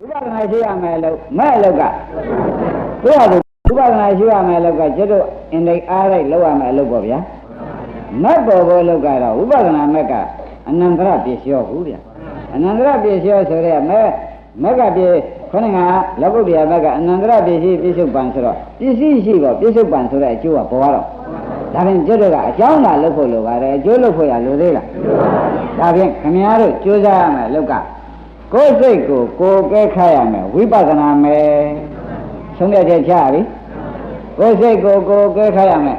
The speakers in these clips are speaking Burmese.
ဥပဒနာရှိရမယ်လို့မဲ့အလောက်ကသူ့ဟာသူဥပဒနာရှိရမယ်လို့ကကျွတ်တို့အင်ဒိတ်အားလိုက်လောက်ရမယ်အလုပ်ပေါ့ဗျာမက်ပေါ်ဘောလောက်ကတော့ဥပဒနာမက်ကအနန္တရပစ္စယောဘူးဗျာအနန္တရပစ္စယောဆိုတဲ့မဲ့မက်ကပြခေါင်းကလောကုတ္တရာမက်ကအနန္တရပစ္စည်းပြစ္ဆုတ်ပံဆိုတော့ပစ္စည်းရှိတော့ပြစ္ဆုတ်ပံဆိုတဲ့အကျိုးကပေါ်တော့ဒါဖြင့်ကျွတ်တို့ကအကြောင်းသာလုပ်ဖို့လိုပါတယ်အကျိုးလုပ်ဖို့ရလိုသေးလားဒါဖြင့်ခမည်းတော်ကြိုးစားရမယ်လောက်က ကိုယ်စိတ်ကိုကိုယ်ကဲခတ်ရမယ်ဝိပဿနာမယ်ဆုံးဖြတ်ချက်ချပြီကိုယ်စိတ်ကိုကိုယ်ကဲခတ်ရမယ်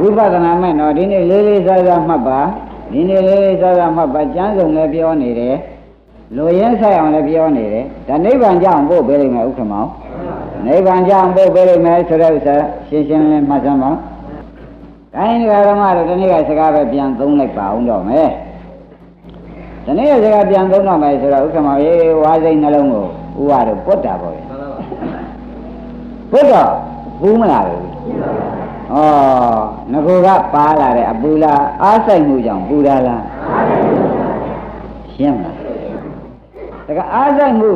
ဝိပဿနာမယ်နော်ဒီနေ့လေးလေးစားစားမှတ်ပါဒီနေ့လေးလေးစားစားမှတ်ပါကျမ်းစုံလည်းပြောနေတယ်လူရင်းဆိုင်အောင်လည်းပြောနေတယ်ဒါနိဗ္ဗာန်ကြောင့်ပို့ပေးလိမ့်မယ်ဥက္ကမောင်နိဗ္ဗာန်ကြောင့်ပို့ပေးလိမ့်မယ်ဆိုတဲ့ဥစ္စာရှင်းရှင်းလင်းလင်းမှတ်စမ်းပါတိုင်းဒီကဓမ္မတို့ဒီနေ့ကစကားပဲပြန်သုံးလိုက်ပါအောင်တော့မယ် ဒီနေ့စကားပြန်သုံးတော့မယ်ဆိုတော့ဥက္ကမရေဝါစိတ်နှလုံးကိုဥပါတော့ပုတ်တာပေါ့ဗျာပုတ်တော့ဘူးမလားလေဩငကိုကပါလာတဲ့အပူလားအားဆိုင်မှုကြောင့်ပူတာလားရှင်းမလားတကအားဆိုင်မှု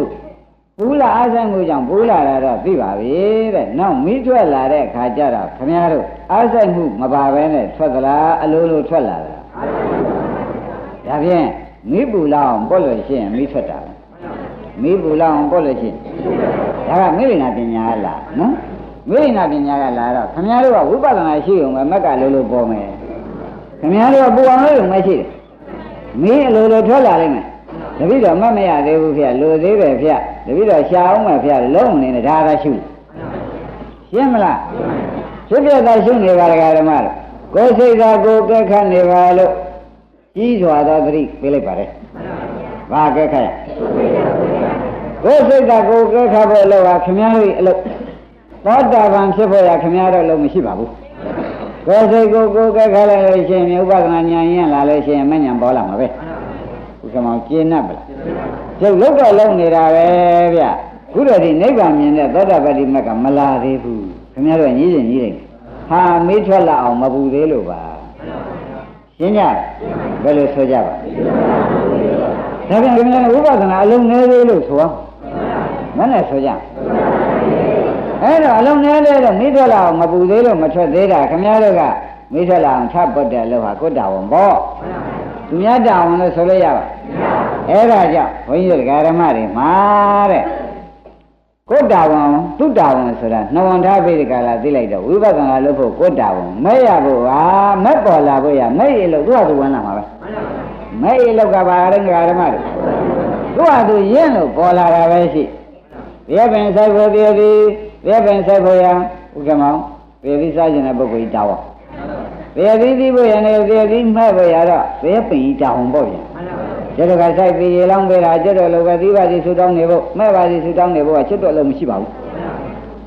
ပူလာအားဆိုင်မှုကြောင့်ပူလာတာတော့သိပါပြီတဲ့နောက်မိထွက်လာတဲ့ခါကျတော့ခမည်းတော်အားဆိုင်မှုမပါဘဲနဲ့ထွက်သလားအလိုလိုထွက်လာတာဒါဖြင့် မိပူလာအောင်ပေါ့လို့ရှိရင်မိထွက်တာပဲမိပူလာအောင်ပေါ့လို့ရှိရင်ဒါကမိရိနာပညာကလားနော်မိရိနာပညာကလာတော့ခမည်းတော်ကဝိပဿနာရှိုံပဲမက်ကလိုလိုပေါ်မယ်ခမည်းတော်ကပူအောင်လို့မရှိတယ်မင်းအလိုလိုထွက်လာလိမ့်မယ်တပိတော့မတ်မရသေးဘူးဖေလိုသေးပဲဖေတပိတော့ရှာအောင်မယ်ဖေလုံးနေတယ်ဒါသာရှုရှင်းမလားဖြစ်ပြတာရှုနေပါဒကာဓမ္မတို့ကိုယ်စိတ်သာကိုယ်ကဲခတ်နေပါလို့ ကြီးစွာသောသတိပေးလိုက်ပါတယ်ဘာကဲခတ်ရကိုယ်စိတ်သာကိုယ်ကဲခတ်ဖို့လို့ကခမည်းတော်အလုပ်သောတာပန်ဖြစ်ဖို့ရခမည်းတော်လုံးမရှိပါဘူးကိုယ်စိတ်ကိုကိုယ်ကဲခတ်လိုက်လို့ရှိရင်ဥပဒနာဉာဏ်ရင်လာလို့ရှိရင်မဉဏ်ပေါ်လာမှာပဲဥက္ကမောင်ကျင်း납ပါလားကျုပ်လောက်တော့လုံးနေတာပဲဗျခုတော့ဒီနိဗ္ဗာန်မြင်တဲ့သောတာပတိမက်ကမလာသေးဘူးခင်ဗျားတို့ညီးစဉ်ညီးတယ်ဟာမေးထွက်လာအောင်မပူသေးလို့ပါ ရှင်းကြဘယ်လိုဆိုကြပါဒါပြန်ခင်ဗျားတို့ဥပဒနာအလုံးနည်းသေးလို့ဆိုအောင်မနဲ့ဆိုကြအဲ့တော့အလုံးနည်းသေးလို့မေးထွက်လာအောင်မပူသေးလို့မထွက်သေးတာခင်ဗျားတို့ကမေးထွက်လာအောင်ထပ်ပတ်တယ်လို့ဟာကိုတာဝန်ပေါ့သူများတာဝန်လို့ဆိုလို့ရပါအဲ့ဒါကြောင့်ဘုန်းကြီးတို့ဓမ္မတွေမှာတဲ့ ကိုတာဝန်သူတာဝန်ဆိုတာနှဝန်ထားပြီးဒီကလာသိလိုက်တော့ဝိပဿနာလုပ်ဖို့ကိုတာဝန်မဲ့ရဖို့ဟာမဲ့ပေါ်လာဖို့ရမဲ့ရလို့သူ့ဟာသူဝင်လာမှာပဲမဲ့ရလို့ကပါရင်ဓမ္မတွေသူ့ဟာသူရင့်လို့ပေါ်လာတာပဲရှိဘယ်ပင်ဆိုင်ဖို့တည်းဒီဘယ်ပင်ဆိုင်ဖို့ရဥက္ကမောင်ဘယ်ဒီစားကျင်တဲ့ပုဂ္ဂိုလ်ကြီးတာဝန်ဘယ်ဒီဒီဖို့ရနေဘယ်ဒီမဲ့ဖို့ရတော့ဘယ်ပင်ကြီးတာဝန်ပေါ့ဗျာ ကျွတ်ကဆိုင်ပြီးရေလောင်းပေးတာကျွတ်တော်လိုပဲသီးပါစီဆူတောင်းနေဖို့မဲ့ပါစီဆူတောင်းနေဖို့ကကျွတ်တော်လုံးမရှိပါဘူး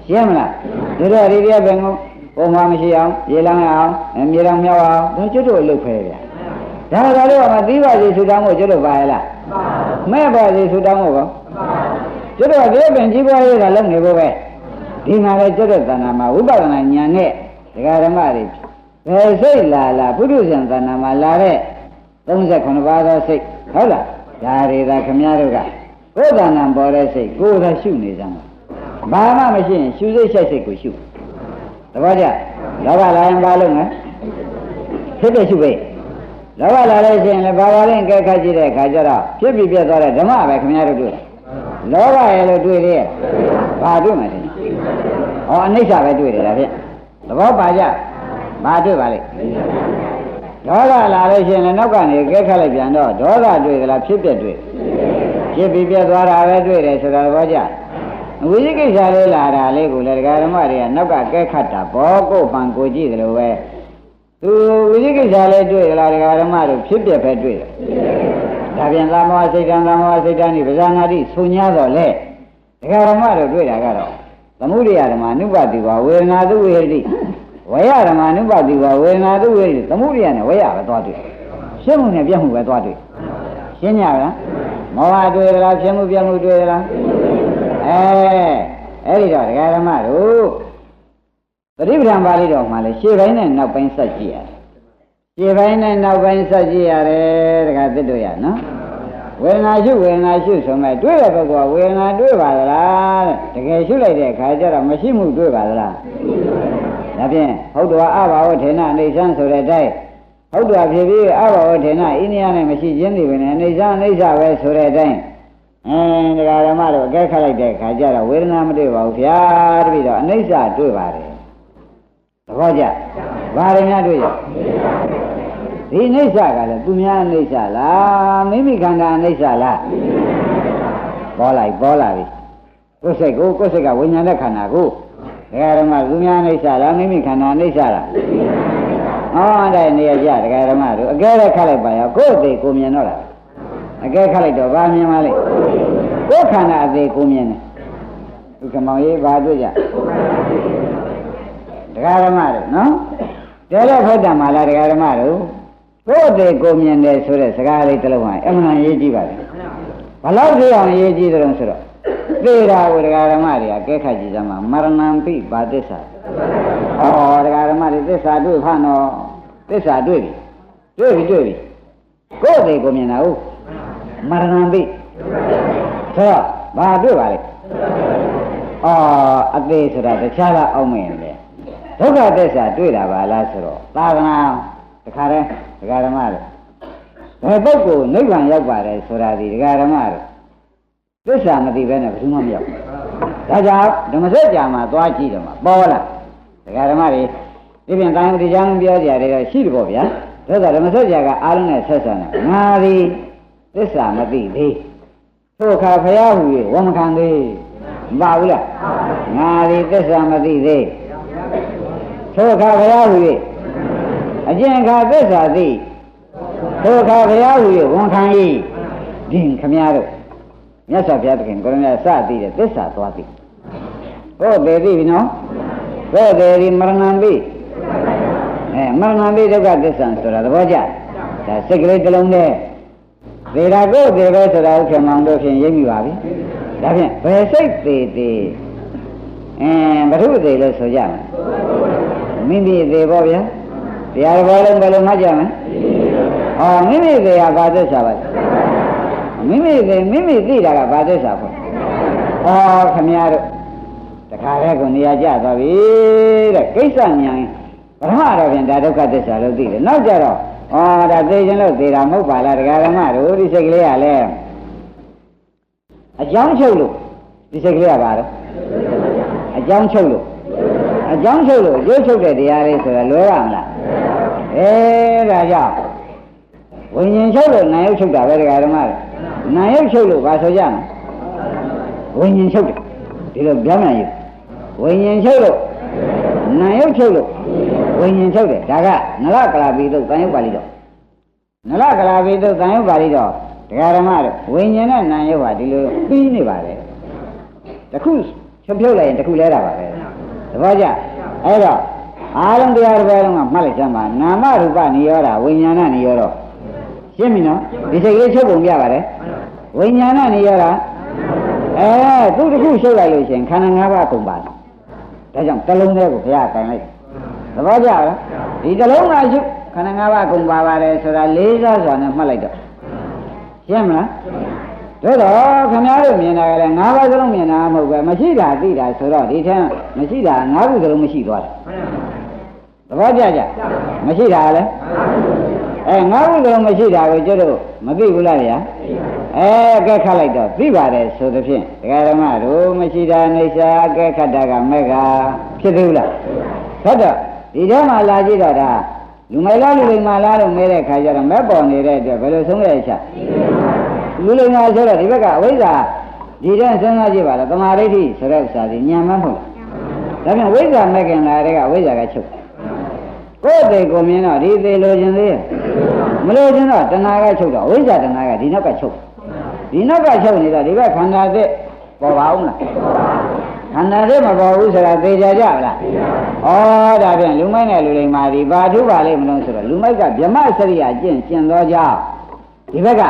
ရှင်းမလားတို့တော့ဒီပြပင်ကိုပုံမှန်မရှိအောင်ရေလောင်းအောင်မြေတောင်မြောက်အောင်ဒါကျွတ်တော်လုပ်ခဲဗျာဒါကလည်းကမှသီးပါစီဆူတောင်းဖို့ကျွတ်တော်ပါရဲ့လားမဲ့ပါစီဆူတောင်းဖို့ကောကျွတ်တော်ဒီပင်ကြီးပွားရေးကလုပ်နေဖို့ပဲဒီမှာလေကျွတ်တော်တဏ္ဍာမှာဝိပဿနာဉာဏ်နဲ့ဒကာဓမ္မတွေဘယ်စိတ်လာလာပုထုဇဉ်တဏ္ဍာမှာလာတဲ့38ပါးသောစိတ် ဟုတ်လားဒါတွေသာခမည်းတော်ကကိုယ်တဏ္ဍာပေါ်တဲ့စိတ်ကိုယ်သာရှုနေကြမှာဘာမှမရှိရင်ရှုစိတ်ရှိုက်စိတ်ကိုရှုသဘောကျလောဘလာရင်ဘာလုပ်မလဲဖြစ်ဖြစ်ရှုပဲလောဘလာလို့ရှိရင်လည်းဘာပါလဲကဲခတ်ကြည့်တဲ့အခါကျတော့ဖြစ်ပြီးပြတ်သွားတဲ့ဓမ္မပဲခမည်းတော်တွေ့လောဘရဲ့လို့တွေ့တယ်ဘာတွေ့မှာလဲဟောအနိစ္စပဲတွေ့တယ်ဒါဖြင့်သဘောပါကြဘာတွေ့ပါလဲ ဒေါသလာလို့ရှိရင်လည်းနောက်ကနေကဲခတ်လိုက်ပြန်တော့ဒေါသတွေ့သလားဖြစ်ပြတွေ့ဖြစ်ပြီးပြတ်သွားတာပဲတွေ့တယ်ဆိုတာသဘောကျဝိသိကိစ္စလေးလာတာလေးကိုလည်းဒကာဓမ္မတွေကနောက်ကကဲခတ်တာဘောကိုပန်ကိုကြည့်တယ်လို့ပဲသူဝိသိကိစ္စလေးတွေ့သလားဒကာဓမ္မတို့ဖြစ်ပြပဲတွေ့တယ်ဒါပြန်သမောစိတ်တံသမောစိတ်တံဒီပဇာနာတိဆုံ냐တော့လေဒကာဓမ္မတို့တွေ့တာကတော့သမှုရိယဓမ္မအနုပတိဝဝေဒနာသူဝေဟတိ ဝရဓမ္မအနုပတိဝဝေဒနာသူဝေဟတိသမှုရိယနဲ့ဝရပဲသွားတွေ့ရှင်းမှုနဲ့ပြတ်မှုပဲသွားတွေ့ရှင်းကြလားမောဟတွေ့သလားဖြစ်မှုပြတ်မှုတွေ့သလားအဲအဲ့ဒီတော့ဒကာဓမ္မတို့သတိပဋ္ဌာန်ပါဠိတော်မှာလေရှေ့ပိုင်းနဲ့နောက်ပိုင်းဆက်ကြည့်ရတယ်ရှေ့ပိုင်းနဲ့နောက်ပိုင်းဆက်ကြည့်ရတယ်ဒကာသစ်တို့ရနော်ဝဝေဒနာရှုဝေဒနာရှုဆိုမဲ့တွေ့တဲ့ပုဂ္ဂိုလ်ကဝေဒနာတွေ့ပါသလားတဲ့တကယ်ရှုလိုက်တဲ့အခါကျတော့မရှိမှုတွေ့ပါသလား ဒါဖြင့်ဟုတ်တော်အဘာဝထေနအိဋ္ဌံဆိုတဲ့အတိုင်းဟုတ်တော်ဖြစ်ပြီးအဘာဝထေနအိန္ဒိယနဲ့မရှိခြင်းဒီပဲနဲ့အိဋ္ဌံအိဋ္ဌပဲဆိုတဲ့အတိုင်းအင်းတရားဓမ္မတို့အကဲခတ်လိုက်တဲ့အခါကျတော့ဝေဒနာမတွေ့ပါဘူးဗျာတပည့်တော့အိဋ္ဌတွေ့ပါတယ်သဘောကျဘာတွေများတွေ့ရဒီအိဋ္ဌကလည်းသူများအိဋ္ဌလားမိမိခန္ဓာအိဋ္ဌလားပေါ်လိုက်ပေါ်လာပြီကိုယ်စိတ်ကိုကိုယ်စိတ်ကဝိညာဉ်တဲ့ခန္ဓာကို တရားဓမ္မသူများအိဋ္ဌလားမိမိခန္ဓာအိဋ္ဌလားဟောတဲ့နေရာကြတရားဓမ္မတို့အကဲလက်ခတ်လိုက်ပါရောကိုယ်သိကိုမြင်တော့လားအကဲခတ်လိုက်တော့ဗာမြင်ပါလိမ့်ကိုယ်ခန္ဓာအသေးကိုမြင်တယ်ဒုက္ခမောင်ရေးဘာတွေ့ကြတရားဓမ္မတို့နော်တဲလက်ဖတ်တယ်မှာလားတရားဓမ္မတို့ကိုယ်သေးကိုမြင်တယ်ဆိုတဲ့စကားလေးတစ်လုံးဟာအမှန်ရေးကြည့်ပါလေဘလောက်ကြည့်အောင်ရေးကြည့်တယ်ဆိုတော့ သေတာဝဒဂရမတွေကကဲခတ်ကြည့်စမ်းမှာမရဏံပိဘာသစ္စာဩဒဂရမတွေသစ္စာတွေ့ဖန်တော့သစ္စာတွေ့ပြီတွေ့ပြီတွေ့ပြီကိုယ်သေးကိုမြင်တာဟုတ်မရဏံပိဆိုတော့ဘာတွေ့ပါလဲအော်အသေးဆိုတာတခြားလားအောက်မင်းလေဒုက္ခသစ္စာတွေ့တာပါလားဆိုတော့သာသနာတခါတည်းဒကာဓမ္မတွေဘယ်ပုဂ္ဂိုလ်နိဗ္ဗာန်ရောက်ပါတယ်ဆိုတာဒီဒကာဓမ္မတွေ သစ္စာမသိဘဲနဲ့ဘယ်သူမှမရောက်ဘူးဒါကြောင့်ဓမ္မစကြာမှာသွားကြည့်တယ်မှာပေါ်လာဒကာဓမ္မတွေဒီပြင်တိုင်းဒီကြောင်းပြောကြတယ်တော့ရှိတယ်ပေါ့ဗျာဒါဆိုဓမ္မစကြာကအားလုံးနဲ့ဆက်ဆံတယ်ငါဒီသစ္စာမသိသေးသို့ခါဖရာဟူ၍ဝမခံသေးမပါဘူးလားငါဒီသစ္စာမသိသေးသို့ခါဖရာဟူ၍အကျင့်ခါသစ္စာသိသို့ခါဖရာဟူ၍ဝန်ခံ၏ဒီခမရတို့ မြတ်စွာဘုရားသခင်ကိုရမစသိတဲ့သစ္စာသွားသိကိုယ်သေးသိပြီနော်ကိုယ်သေးဒီမရဏံပိအဲမရဏံပိဒုက္ခသစ္စာဆိုတာသဘောကျဒါစိတ်ကလေးတစ်လုံးနဲ့သေတာကိုယ်သေးပဲဆိုတာဥက္ကမောင်တို့ဖြင့်ရိပ်မိပါပြီဒါဖြင့်ဘယ်စိတ်သေးသေးအင်းဘုရုသေးလို့ဆိုကြမယ်မိမိသေးပေါ့ဗျာတရားတော်လုံးဘယ်လိုမှတ်ကြမလဲဟောမိမိသေးရဘာသစ္စာပါလဲ မိမိသိမိမိသိတာကဘာသစ္စာဖို့ဩခမည်းတော်တခါတည်းကိုနေရာကျသွားပြီတဲ့ကိစ္စညာပရမတော်ဖြင့်ဒါဒုက္ခသစ္စာလို့သိတယ်နောက်ကြတော့ဩဒါသိခြင်းလို့သိတာမဟုတ်ပါလားတရားဓမ္မတို့ဒီစိတ်ကလေးကလည်းအကြောင်းချုပ်လို့ဒီစိတ်ကလေးကဘာလဲအကြောင်းချုပ်လို့အကြောင်းချုပ်လို့ရုပ်ချုပ်တဲ့တရားလေးဆိုတာလွဲရမလားအဲဒါကြောင့်ဝိညာဉ်ချုပ်လို့နာယုတ်ချုပ်တာပဲတရားဓမ္မတွေ နာယုတ်ချုပ်လို့ဘာဆိုကြမလဲဝိညာဉ်ချုပ်တယ်ဒီလိုပြောင်းပြန်ယူဝိညာဉ်ချုပ်လို့နာယုတ်ချုပ်လို့ဝိညာဉ်ချုပ်တယ်ဒါကနလကလာပိတုတ်တန်ယုတ်ပါဠိတော်နလကလာပိတုတ်တန်ယုတ်ပါဠိတော်တရားဓမ္မတို့ဝိညာဉ်နဲ့နာယုတ်ဟာဒီလိုပြီးနေပါလေတခုချုပ်ဖြုတ်လိုက်ရင်တခုလဲတာပါပဲသဘောကျအဲ့တော့အားလုံးတရားတစ်ပါးလုံးကမှတ်လိုက်စမ်းပါနာမရူပနိရောဓဝိညာဏနိရောဓရှင်းပြီနော်ဒီစိတ်ကလေးချုပ်ပုံပြပါတယ် ဝိညာဏနေရတာအဲသူတခုရှုပ်လိုက်လို့ရှိရင်ခန္ဓာ၅ပါးကုန်ပါဒါကြောင့်တလုံးသေးကိုဘုရားကင်လိုက်သဘောကျလားဒီတလုံးကရှုခန္ဓာ၅ပါးကုန်ပါပါတယ်ဆိုတာလေးစားစွာနဲ့မှတ်လိုက်တော့ရှင်းမလားတို့တော့ခင်ဗျားတို့မြင်တာကလည်း၅ပါးစလုံးမြင်တာမဟုတ်ပဲမရှိတာသိတာဆိုတော့ဒီထက်မရှိတာ၅ခုစလုံးမရှိသွားတယ်သဘောကျကြမရှိတာလည်း အဲငါ့ဘုလုံးမရှိတာကိုကျွတ်တို့မသိဘူးလားဗျာအဲအကဲခတ်လိုက်တော့သိပါတယ်ဆိုသဖြင့်ဒကာဓမ္မတို့မရှိတာနေစာအကဲခတ်တာကမက်ကဖြစ်သေးဘူးလားဟုတ်တော့ဒီထဲမှာလာကြည့်တော့ဒါလူမိုင်လားလူလိမ္မာလားလို့မဲတဲ့ခါကျတော့မက်ပေါ်နေတဲ့အတွက်ဘယ်လိုဆုံးရချလူလိမ္မာဆိုတော့ဒီဘက်ကအဝိဇ္ဇာဒီတဲ့စဉ်းစားကြည့်ပါလားတမာရိဋ္ဌိဆိုတဲ့ဥစ္စာဒီညံမမဟုတ်လားဒါပြန်ဝိဇ္ဇာမက်ကင်လာတဲ့ကဝိဇ္ဇာကချုပ်ကိုယ်သေးကိုမြင်တော့ဒီသေးလိုချင်သေးရဲ့ မလိုချင်တော့တဏှာကချုပ်တော့ဝိဇ္ဇာတဏှာကဒီနောက်ကချုပ်ဒီနောက်ကချုပ်နေတော့ဒီဘက်ခန္ဓာသစ်ပေါ်ပါအောင်လားခန္ဓာသစ်မပေါ်ဘူးဆိုတာသိကြကြလားဩဒါဖြင့်လူမိုက်နဲ့လူလိမ္မာဒီဘာထုပါလိမ့်မလို့ဆိုတော့လူမိုက်ကဗြမစရိယကျင့်ကျင့်သောကြောင့်ဒီဘက်က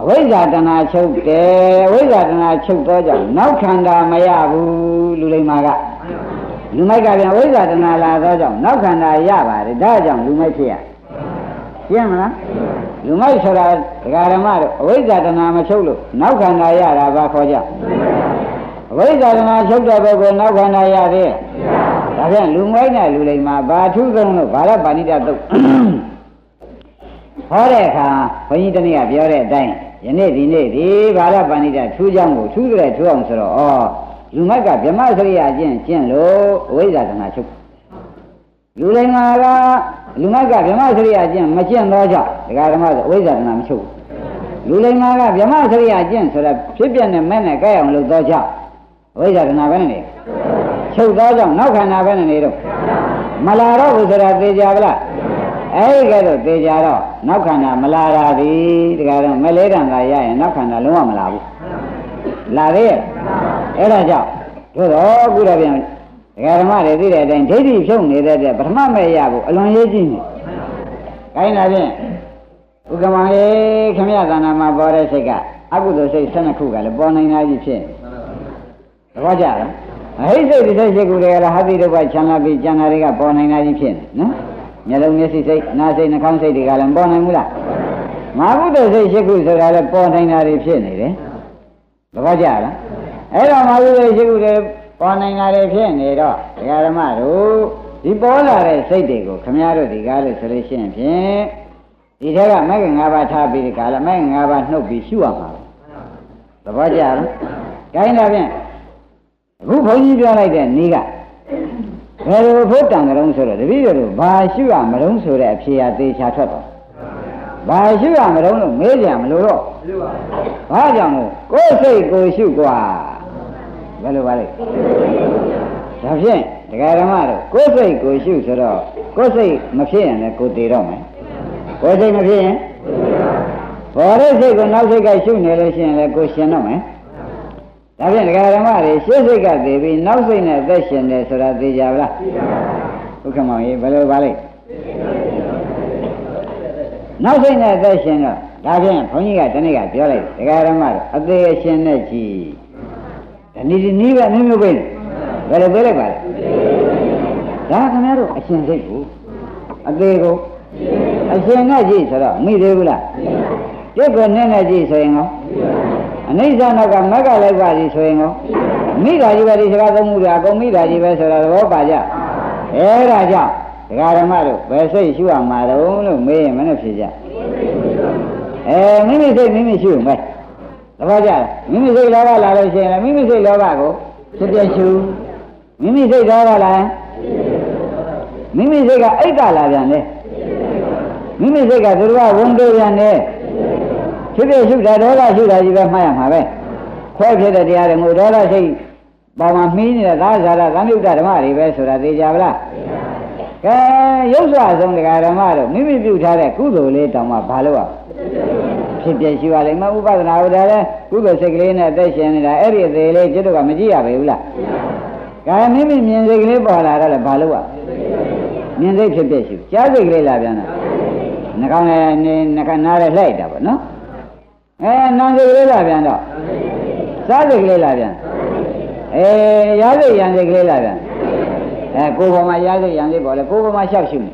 အဝိဇ္ဇာတဏှာချုပ်တယ်အဝိဇ္ဇာတဏှာချုပ်သောကြောင့်နောက်ခန္ဓာမရဘူးလူလိမ္မာကလူမိုက်ကပြန်ဝိဇ္ဇာတဏှာလာသောကြောင့်နောက်ခန္ဓာရပါတယ်ဒါကြောင့်လူမိုက်ဖြစ်ရ ရှင်းမလားလူမိုက်ဆိုတာဒကာဓမ္မတို့အဝိဇ္ဇာတဏမချုပ်လို့နောက်ခန္ဓာရတာဘာခေါ်ကြအဝိဇ္ဇာတဏချုပ်တဲ့ဘက်ကနောက်ခန္ဓာရသေးဒါဖြင့်လူမိုက်နဲ့လူလိမ္မာဘာထူးဆုံးလို့ဘာလဲပါဏိတသုတ်ဟောတဲ့အခါဘုန်းကြီးတနေ့ကပြောတဲ့အတိုင်းယနေ့ဒီနေ့ဒီဘာလဲပါဏိတထူးကြောင်းကိုထူးတဲ့ထူးအောင်ဆိုတော့ဩလူမိုက်ကဗြဟ္မစရိယကျင့်ကျင့်လို့အဝိဇ္ဇာတဏချုပ် လူလိမ္မာကလူမိုက်ကဗြဟ္မစရိယကျင့်မကျင့်တော့ကြောင့်ဒကာဓမ္မဆိုအဝိဇ္ဇာတဏမချုပ်ဘူးလူလိမ္မာကဗြဟ္မစရိယကျင့်ဆိုတော့ဖြစ်ပြတဲ့မဲ့နဲ့ကြိုက်အောင်လုပ်တော့ကြောင့်အဝိဇ္ဇာတဏပဲနဲ့နေချုပ်တော့ကြောင့်နောက်ခန္ဓာပဲနဲ့နေတော့မလာတော့ဘူးဆိုတာသိကြပါလားအဲဒီကဲတော့သိကြတော့နောက်ခန္ဓာမလာတာဒီတကယ်တော့မလေးတန်သာရရင်နောက်ခန္ဓာလုံးဝမလာဘူးလာသေးရဲ့အဲ့ဒါကြောင့်တို့တော့အခုတော့ပြန် ဒကာဓမ္မတွေသိတဲ့အတိုင်းဒိဋ္ဌိဖြုတ်နေတဲ့တဲ့ပထမမဲ့ရဖို့အလွန်ရေးကြည့်နေ။ခိုင်းတာဖြင့်ဥက္ကမရေခမရသနာမှာပေါ်တဲ့စိတ်ကအကုသိုလ်စိတ်12ခုကလည်းပေါ်နိုင်တာကြီးဖြစ်နေ။သဘောကျလား။အဟိစိတ်ဒီစိတ်ရှိခုတွေကလည်းဟာတိဒုက္ခချမ်းသာပြီးကျန်တာတွေကပေါ်နိုင်တာကြီးဖြစ်နေနော်။မျက်လုံးမျက်စိစိတ်နားစိတ်နှာခေါင်းစိတ်တွေကလည်းပေါ်နိုင်ဘူးလား။မာကုသိုလ်စိတ်ရှိခုဆိုတာလည်းပေါ်နိုင်တာတွေဖြစ်နေတယ်။သဘောကျလား။အဲ့တော့မာကုသိုလ်ရှိခုတွေ ပေါ်နိုင်တာတွေဖြစ်နေတော့ဒကာဓမ္မတို့ဒီပေါ်လာတဲ့စိတ်တွေကိုခမည်းတော်ဒီကားလို့ဆိုလို့ရှိရင်ဖြင့်ဒီထက်ကမဂ္ဂင်၅ပါးထားပြီးဒီကားလားမဂ္ဂင်၅ပါးနှုတ်ပြီးရှုရမှာသဘောကျလား။ဒါရင်တော့ဖြင့်အခုဘုန်းကြီးပြောလိုက်တဲ့နေ့ကဘယ်လိုဖို့တန်ကြုံဆိုတော့တပည့်တော်တို့ဘာရှုရမလို့ဆိုတဲ့အဖြေအသေးချာထွက်တော့ဘာရှုရမလို့လို့မေးကြမလို့တော့ဘာကြောင့်လဲကိုယ်စိတ်ကိုရှုกว่า ဘယ်လိုပါလဲဒါဖြင့်တရားဓမ္မတို့ကိုယ်စိတ်ကိုရှုဆိုတော့ကိုယ်စိတ်မဖြစ်ရင်လည်းကိုယ်တည်တော့မယ်ကိုယ်စိတ်မဖြစ်ရင်ဘောရစိတ်ကိုနောက်စိတ်ကရှုနေလို့ရှိရင်လည်းကိုယ်ရှင်တော့မယ်ဒါဖြင့်တရားဓမ္မတွေရှေ့စိတ်ကတည်ပြီးနောက်စိတ်နဲ့အသက်ရှင်တယ်ဆိုတာသိကြပါလားဥက္ကမောင်ကြီးဘယ်လိုပါလဲနောက်စိတ်နဲ့အသက်ရှင်တော့ဒါဖြင့်ဘုန်းကြီးကတနေ့ကပြောလိုက်တရားဓမ္မတို့အသေးအရှင်နဲ့ကြည် ဒီနေ့ဒီနေ့ပဲမျိုးမျိုးပဲဘယ်လိုပြောလိုက်ပါလဲဒါခင်ဗျားတို့အရှင်စိတ်ကိုအသေးကိုအရှင်နဲ့ကြည့်ဆိုတော့မိသေးဘူးလားတိတ်ကိုနဲ့နဲ့ကြည့်ဆိုရင်ရောအနိစ္စနောက်ကမက်ကလိုက်ပါစီဆိုရင်ရောမိတာကြီးပဲဒီစကားသုံးမှုတွေအကုန်မိတာကြီးပဲဆိုတာသဘောပါကြအဲဒါကြောင့်ဒကာဓမ္မတို့ဘယ်စိတ်ရှုရမှာတုံးလို့မေးရင်မနဲ့ဖြေကြအဲမိမိစိတ်မိမိရှုမယ် သဘောကျလားမိမိစိတ်လောဘလာလို့ရှိရင်မိမိစိတ်လောဘကိုဖြစ်ပြရှုမိမိစိတ်လောဘလာရင်မိမိစိတ်ကအိတ်ကလာပြန်တယ်မိမိစိတ်ကသူတို့ကဝန်တိုးပြန်တယ်ဖြစ်ဖြစ်ရှုတာဒေါသရှုတာကြီးပဲမှတ်ရမှာပဲခွဲဖြစ်တဲ့တရားတွေငိုဒေါသစိတ်ပေါ်မှာမှီးနေတဲ့သာဇာတာသံယုတ်ဓမ္မတွေပဲဆိုတာသိကြပါလားကဲရုပ်စွာဆုံးတရားဓမ္မတို့မိမိပြုထားတဲ့ကုသိုလ်လေးတောင်မှဘာလို့อ่ะ ဖြစ်ပြရှိပါလိမ့်မယ်ဥပဒနာဟိုဒါလဲကုသိုလ်စိတ်ကလေးနဲ့အသက်ရှင်နေတာအဲ့ဒီအသေးလေးကျွတ်တော့ကမကြည့်ရပါဘူးလားကဲမိမိမြင်စိတ်ကလေးပေါ်လာတော့လည်းဘာလို့อ่ะမြင်စိတ်ဖြစ်ပြရှိကြားစိတ်ကလေးလာပြန်တာနှကောင်းနဲ့နှကနားနဲ့လှိုက်တာပေါ့နော်အဲနာစိတ်ကလေးလာပြန်တော့စားစိတ်ကလေးလာပြန်အဲရာစိတ်ရံစိတ်ကလေးလာပြန်အဲကိုယ်ပေါ်မှာရာစိတ်ရံစိတ်ပေါ်လဲကိုယ်ပေါ်မှာရှောက်ရှုနေ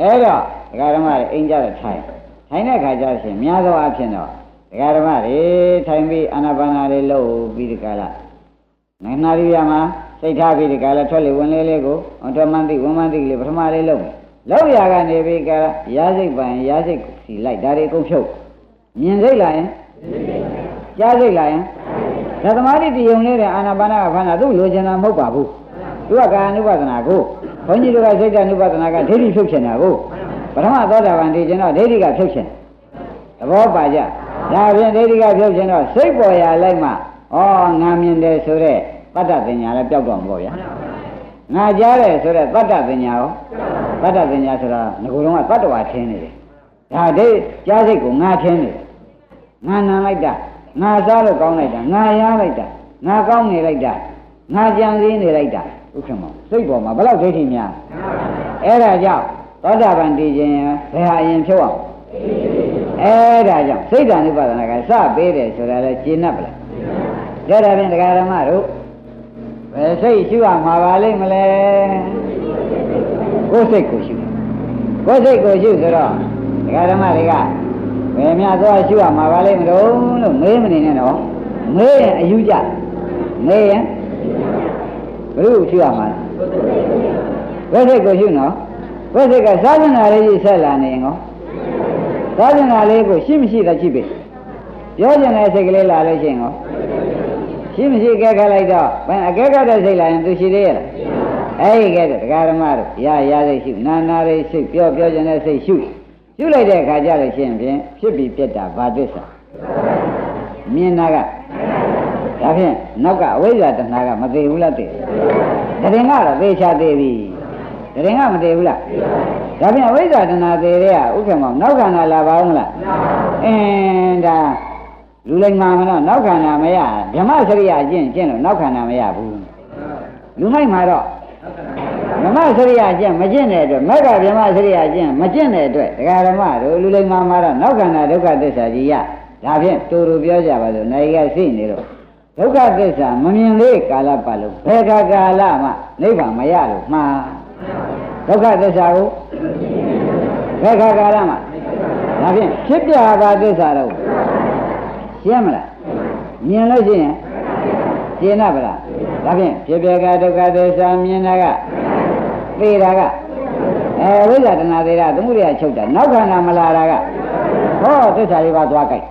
အဲတော့ဒကာဓမ္မတွေအိမ်ကြတော့ထိုင် ထိုင်တဲ့ခါကျရှင်များသောအားဖြင့်တော့ဒကာဓမ္မတွေထိုင်ပြီးအာနာပါနာလေးလှုပ်ပြီးဒီကလာငနာရိယာမှာစိတ်ထားပြီးဒီကလာထွက်လေဝင်လေးလေးကိုအတော်မှန်သိဝန်မှန်သိလေးပထမလေးလှုပ်လောက်ရကနေပြီးကလာရာစိတ်ပိုင်ရာစိတ်စီလိုက်ဒါတွေအကုန်ဖြုတ်မြင်စိတ်လာရင်ကြားစိတ်လာရင်ဓမ္မတိတယုံလေးတဲ့အာနာပါနာကခန္ဓာသူ့လိုချင်တာမဟုတ်ပါဘူးသူကကာယ ानु ပါဒနာကိုဘုန်းကြီးတို့ကစိတ်ဓာ ानु ပါဒနာကဒိဋ္ဌိဖြုတ်ချင်တာကို ပထမသောတာပန်ဒီကျင်တော့ဒိဋ္ဌိကဖြုတ်ချင်သဘောပါကြဒါဖြင့်ဒိဋ္ဌိကဖြုတ်ချင်တော့စိတ်ပေါ်ရလိုက်မှဩငါမြင်တယ်ဆိုတဲ့တတ္တပညာလည်းပျောက်တော့မှာပေါ့ဗျာငါကြားတယ်ဆိုတဲ့တတ္တပညာရောတတ္တပညာဆိုတာငကိုယ်တော့ကတတ္တဝါထင်းနေတယ်ဒါဒိကြားစိတ်ကိုငါထင်းနေတယ်ငါနံလိုက်တာငါစားလို့ကောင်းလိုက်တာငါရမ်းလိုက်တာငါကောင်းနေလိုက်တာငါကြံစည်နေလိုက်တာဥက္ကမစိတ်ပေါ်မှာဘယ်လောက်ဒိဋ္ဌိများအဲ့ဒါကြောင့် သောတာပန်တည်ခြင်းဘယ်ဟာအရင်ဖြုတ်အောင်အဲ့ဒါကြောင့်စိတ်ဓာတ်ဥပါဒနာကစပေးတယ်ဆိုတာလဲရှင်း납ပလားဒါဒါဖြင့်တရားဓမ္မတို့ဘယ်စိတ်ရှုရမှာပါလိမ့်မလဲကိုယ်စိတ်ကိုရှုကိုယ်စိတ်ကိုရှုဆိုတော့ဒကာဓမ္မတွေကဘယ်များသွားရှုရမှာပါလိမ့်မလို့လို့မေးမနေနဲ့တော့မေးရင်အယူကြမေးရင်ဘယ်လိုရှုရမှာလဲဘယ်စိတ်ကိုရှုနော် ဘယ်စိတ်ကသာသနာလေးကြီးဆက်လာနေရင်ကောသာသနာလေးကိုရှိမရှိသာရှိပြီပြောကျင်တဲ့စိတ်ကလေးလာလို့ရှိရင်ကောရှိမရှိကဲခတ်လိုက်တော့ဘယ်အကဲခတ်တဲ့စိတ်လာရင်သူရှိသေးရဲ့လားအဲ့ဒီကဲတဲ့ဒကာဓမ္မတို့ရရစိတ်ရှုနာနာလေးရှုပြောပြောကျင်တဲ့စိတ်ရှုရှုလိုက်တဲ့အခါကျလို့ရှိရင်ဖြင့်ဖြစ်ပြီးပြက်တာဘာသစ္စာမြင်တာကဒါဖြင့်နောက်ကအဝိဇ္ဇာတဏှာကမသေးဘူးလားသိတယ်တရင်ကတော့သေချာသေးပြီ တရင်ကမသေးဘူးလားဒါဖြင့်အဝိဇ္ဇာတဏှာသေးတဲ့ကဥက္ကမောင်နောက်ခန္ဓာလာပါဦးမလားအင်းဒါလူလိမ္မာမတော့နောက်ခန္ဓာမရဗြဟ္မစရိယအကျင့်ကျင့်လို့နောက်ခန္ဓာမရဘူးလူမိုက်မှာတော့ဗြဟ္မစရိယအကျင့်မကျင့်တဲ့အတွက်မက်ကဗြဟ္မစရိယအကျင့်မကျင့်တဲ့အတွက်ဒကာဓမ္မတို့လူလိမ္မာမှာတော့နောက်ခန္ဓာဒုက္ခသစ္စာကြီးရဒါဖြင့်တူတူပြောကြပါစို့နိုင်ကစိနေတော့ဒုက္ခသစ္စာမမြင်သေးကာလပတ်လုံးဘယ်ခါကာလမှနိဗ္ဗာန်မရလို့မှား ဒုက္ခသစ္စာကိုဘယ်ခါကာလမှဒါဖြင့်ဖြစ်ပြပါသစ္စာတော့ရှင်းမလားမြင်လို့ရှိရင်ရှင်းနာပါလားဒါဖြင့်ဖြစ်ပြကဒုက္ခသစ္စာမြင်တာကသိတာကအဲဝိဇ္ဇာတဏှာသေးတာသမှုရိယချုပ်တာနောက်ခန္ဓာမလာတာကဟောသစ္စာလေးပါသွားကြိုက်